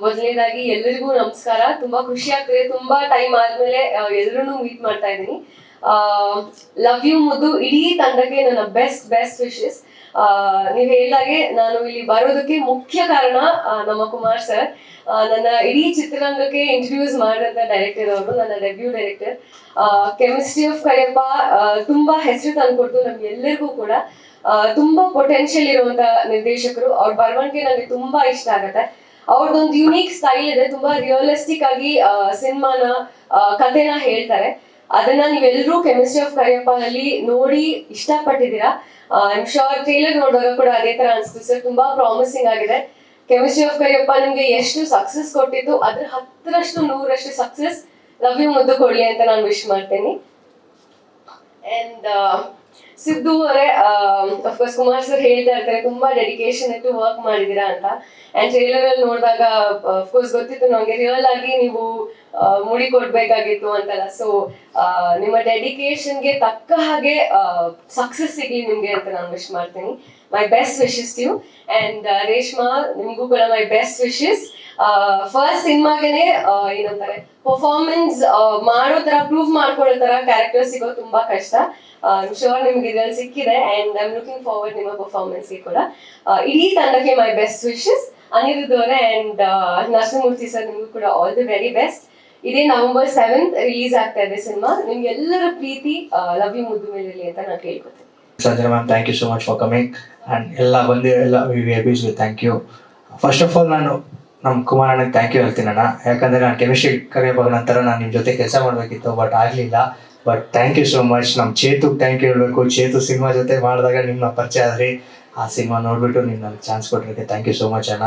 ಮೊದಲನೇದಾಗಿ ಎಲ್ಲರಿಗೂ ನಮಸ್ಕಾರ. ತುಂಬಾ ಖುಷಿ ಆಗ್ತಿದೆ. ತುಂಬಾ ಟೈಮ್ ಆದ್ಮೇಲೆ ಎಲ್ಲರೂ ಮೀಟ್ ಮಾಡ್ತಾ ಇದ್ದೀನಿ. ಲವ್ ಯು ಮುದ್ದು ಇಡೀ ತಂಡಕ್ಕೆ ನನ್ನ ಬೆಸ್ಟ್ ಬೆಸ್ಟ್ ವಿಶಸ್ ನೀವು ಹೇಳಿದಾಗೆ ನಾನು ಇಲ್ಲಿ ಬರೋದಕ್ಕೆ ಮುಖ್ಯ ಕಾರಣ ನಮ್ಮ ಕುಮಾರ್ ಸರ್ ನನ್ನ ಇಡೀ ಚಿತ್ರರಂಗಕ್ಕೆ ಇಂಟ್ರೊಡ್ಯೂಸ್ ಮಾಡಿದಂತ ಡೈರೆಕ್ಟರ್ ಅವರು ನನ್ನ review director chemistry of Kariyappa ಆ, ತುಂಬಾ ಹೆಸರು ತಂದ್ಕೊಡ್ತು ನಮ್ಗೆಲ್ಲರಿಗೂ ಕೂಡ ತುಂಬಾ ಪೊಟೆನ್ಷಿಯಲ್ ಇರುವಂತ ನಿರ್ದೇಶಕರು. ಅವ್ರ ಬರವಣಿಗೆ ನನಗೆ ತುಂಬಾ ಇಷ್ಟ ಆಗತ್ತೆ. ಅವ್ರದ್ದೊಂದು ಯುನೀಕ್ ಸ್ಟೈಲ್ ಇದೆ. ತುಂಬಾ ರಿಯಲಿಸ್ಟಿಕ್ ಆಗಿ ಸಿನಿಮಾನ ಕಥೆನ ಹೇಳ್ತಾರೆ. ಅದನ್ನ ನೀವೆಲ್ಲರೂ ಕೆಮಿಸ್ಟ್ರಿ ಆಫ್ ಕರಿಯಪ್ಪನಲ್ಲಿ ನೋಡಿ ಇಷ್ಟಪಟ್ಟಿದ್ದೀರಾ? ಐ ಆಮ್ ಶೋರ್ ಟ್ರೇಲರ್ ನೋಡಿದಾಗ ಕೂಡ ಅದೇ ತರ ಅನಿಸ್ತು. ಸರ್ ತುಂಬಾ ಪ್ರಾಮಿಸಿಂಗ್ ಆಗಿದೆ. ಕೆಮಿಸ್ಟ್ರಿ ಆಫ್ ಕರಿಯಪ್ಪ ನಿಮ್ಗೆ ಎಷ್ಟು ಸಕ್ಸಸ್ ಕೊಟ್ಟಿತ್ತು ಅದ್ರ ಹತ್ತರಷ್ಟು ನೂರಷ್ಟು ಸಕ್ಸಸ್ ಲವ್ ಯು ಮುದ್ದು ಕೊಡ್ಲಿ ಅಂತ ನಾನು ವಿಶ್ ಮಾಡ್ತೇನೆ. ಅಂಡ್ ಸಿದ್ದು ಅವರೇ ಅಫ್ಕೋರ್ಸ್ ಕುಮಾರ್ ಸರ್ ಹೇಳ್ತಾ ಇರ್ತಾರೆ, ತುಂಬಾ ಡೆಡಿಕೇಶನ್ ಇಟ್ಟು ವರ್ಕ್ ಮಾಡಿದೀರಾ ಅಂತ. ಅಂಡ್ ಟ್ರೇಲರ್ ಅಲ್ಲಿ ನೋಡಿದಾಗ ಅಫ್ಕೋರ್ಸ್ ಗೊತ್ತಿತ್ತು ನಮ್ಗೆ ರಿಯಲ್ ಆಗಿ ನೀವು ಮುಡಿ ಕೊಡ್ಬೇಕಾಗಿತ್ತು ಅಂತಲ್ಲ. ಸೊ ನಿಮ್ಮ ಡೆಡಿಕೇಶನ್ಗೆ ತಕ್ಕ ಹಾಗೆ ಸಕ್ಸಸ್ ಸಿಗ್ಲಿ ನಿಮ್ಗೆ ಅಂತ ನಾನು ವಿಶ್ ಮಾಡ್ತೀನಿ. My best wishes you and Reshma, ನಿಮಗೂ ಕೂಡ ಮೈ ಬೆಸ್ಟ್ ವಿಶಸ್ ಫಸ್ಟ್ ಸಿನಿಮಾಗೆನೆ ಏನಂತಾರೆ ಪರ್ಫಾರ್ಮೆನ್ಸ್ ಮಾಡೋ ತರ ಪ್ರೂವ್ ಮಾಡ್ಕೊಳ್ಳೋ ತರ ಕ್ಯಾರೆಕ್ಟರ್ ಸಿಗೋ ತುಂಬಾ ಕಷ್ಟ. ಶೋರ್ ನಿಮ್ಗೆ ಇದ್ರಲ್ಲಿ ಸಿಕ್ಕಿದೆ ಅಂಡ್ ಆಮ್ ಲುಕಿಂಗ್ ಫಾರ್ವರ್ಡ್ ನಿಮ್ಮ ಪರ್ಫಾರ್ಮೆನ್ಸ್ಗೆ ಕೂಡ. ಇಡೀ ತಂಡಕ್ಕೆ ಮೈ ಬೆಸ್ಟ್ ವಿಶಸ್ ಅನಿರುದ್ಧ ಅವರೇ ಅಂಡ್ ನರಸಿಂಹಮೂರ್ತಿ ಸರ್ ನಿಮ್ಗೂ ಕೂಡ ಆಲ್ ದಿ ವೆರಿ ಬೆಸ್ಟ್ ಇದೇ ನವೆಂಬರ್ ಸೆವೆಂತ್ ರಿಲೀಸ್ ಆಗ್ತಾ ಇದೆ ಸಿನಿಮಾ. ನಿಮ್ಗೆಲ್ಲರ ಪ್ರೀತಿ ಲವ್ ಯು ಮುದ್ದು ಮೇಲಿರಲಿ ಅಂತ ನಾನು ಕೇಳ್ಕೊತೀನಿ. Sanjana ma'am thank you so much for coming and ಎಲ್ಲ ಬಂದಿರೋ ಎಲ್ಲ ವಿ V thank you first of all ನಾನು ನಮ್ಮ ಕುಮಾರ್ ಅಣ್ಣಗೆ ಥ್ಯಾಂಕ್ ಯು ಹೇಳ್ತೀನಿ ಅಣ್ಣ. ಯಾಕಂದರೆ ನಾನು ಕೆಮಿಸ್ಟ್ರಿ ಕರಿಯೋ ನಂತರ ನಾನು ನಿಮ್ಮ ಜೊತೆ ಕೆಲಸ ಮಾಡಬೇಕಿತ್ತು ಬಟ್ ಆಗಲಿಲ್ಲ. But thank you so much ನಮ್ಮ ಚೇತುಗೆ ಥ್ಯಾಂಕ್ ಯು ಹೇಳಬೇಕು. ಚೇತು ಸಿನಿಮಾ ಜೊತೆ ಮಾಡಿದಾಗ ನಿಮ್ಮ ಪರಿಚಯ ಆದ್ರಿ. ಆ ಸಿನಿಮಾ ನೋಡಿಬಿಟ್ಟು ನೀವು ನನಗೆ ಚಾನ್ಸ್ ಕೊಟ್ಟಿರೋಕ್ಕೆ ಥ್ಯಾಂಕ್ ಯು ಸೋ ಮಚ್ ಅಣ್ಣ.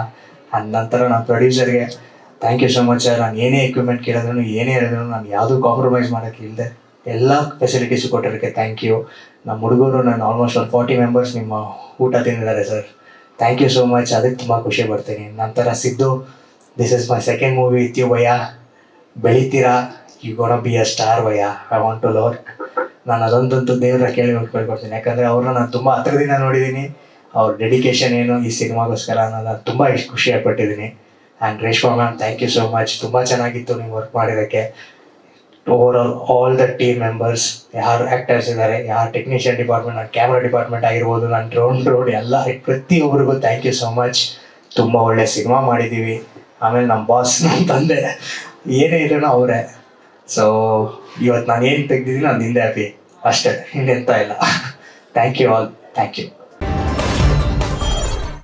ಅಂದ ನಂತರ ನಮ್ಮ ಪ್ರೊಡ್ಯೂಸರ್ಗೆ ಥ್ಯಾಂಕ್ ಯು ಸೋ ಮಚ್ ನಾನು ಏನೇ ಎಕ್ವಿಪ್ಮೆಂಟ್ ಕೇಳಿದ್ರು ಏನೇ ಹೇಳಿದ್ರು ನಾನು ಯಾವುದೂ ಕಾಂಪ್ರಮೈಸ್ ಮಾಡೋಕ್ಕೆ ಇಲ್ಲದೆ ಎಲ್ಲ ಫೆಸಿಲಿಟೀಸು ಕೊಟ್ಟಿರೋಕ್ಕೆ ಥ್ಯಾಂಕ್ ಯು ನಮ್ಮ ಹುಡುಗರು ನಾನು ಆಲ್ಮೋಸ್ಟ್ ಒಂದು ಫಾರ್ಟಿ ಮೆಂಬರ್ಸ್ ನಿಮ್ಮ ಊಟ ತಿಂದಿದ್ದಾರೆ sir thank you so much ಅದಕ್ಕೆ ತುಂಬ ಖುಷಿ ಪಡ್ತೀನಿ. ನಂತರ Siddu this is my second movie with you ಬೆಳಿತೀರಾ? You gonna be a star ಭಯ ಐ ವಾಂಟ್ ಟು ಲರ್ಕ್ ನಾನು ಅದೊಂದಂತೂ ದೇವರ ಕೇಳಿ ಉಟ್ಕೊಳ್ಕೊಡ್ತೀನಿ ಯಾಕಂದರೆ ಅವ್ರನ್ನ ನಾನು ತುಂಬ ಹತ್ರದಿಂದ ನೋಡಿದ್ದೀನಿ ಅವ್ರ ಡೆಡಿಕೇಶನ್ ಏನು ಈ ಸಿನಿಮಾಗೋಸ್ಕರ ನಾನು ತುಂಬ ಖುಷಿಯಾಗಿ ಪಟ್ಟಿದ್ದೀನಿ and Reshma ma'am thank you so much ತುಂಬ ಚೆನ್ನಾಗಿತ್ತು ನೀವು work ಮಾಡಿರೋಕ್ಕೆ over all the team members ಯಾರು ಆಕ್ಟರ್ಸ್ ಇದ್ದಾರೆ ಯಾರು ಟೆಕ್ನಿಷಿಯನ್ ಡಿಪಾರ್ಟ್ಮೆಂಟ್ ನನ್ನ ಕ್ಯಾಮ್ರಾ ಡಿಪಾರ್ಟ್ಮೆಂಟ್ ಆಗಿರ್ಬೋದು ನನ್ನ ಡ್ರೋನ್ ರೋಡ್ ಎಲ್ಲ ಪ್ರತಿಯೊಬ್ಬರಿಗೂ ಥ್ಯಾಂಕ್ ಯು ಸೋ ಮಚ್ ತುಂಬ ಒಳ್ಳೆ ಸಿನಿಮಾ ಮಾಡಿದ್ದೀವಿ ಆಮೇಲೆ ನಮ್ಮ ಬಾಸ್ ನಮ್ಮ ತಂದೆ, ಏನೇ ಇರೋಣ ಅವರೇ. ಸೊ ಇವತ್ತು ನಾನು ಏನು ತೆಗ್ದಿದ್ದೀನಿ, ನಾನು ನಿಂದೆ ಹ್ಯಾಪಿ ಅಷ್ಟೇ, ಇನ್ನೆಂತ ಇಲ್ಲ. Thank you all thank you